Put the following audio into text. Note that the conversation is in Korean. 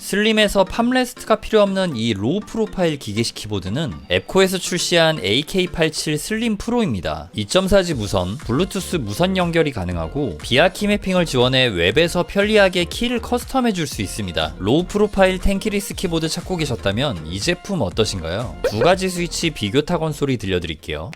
슬림에서 팜레스트가 필요 없는 이 로우 프로파일 기계식 키보드는 앱코에서 출시한 AK87 슬림 프로입니다. 2.4G 무선, 블루투스 무선 연결이 가능하고 비아 키 매핑을 지원해 웹에서 편리하게 키를 커스텀해 줄 수 있습니다. 로우 프로파일 텐키리스 키보드 찾고 계셨다면 이 제품 어떠신가요? 두 가지 스위치 비교 타건 소리 들려드릴게요.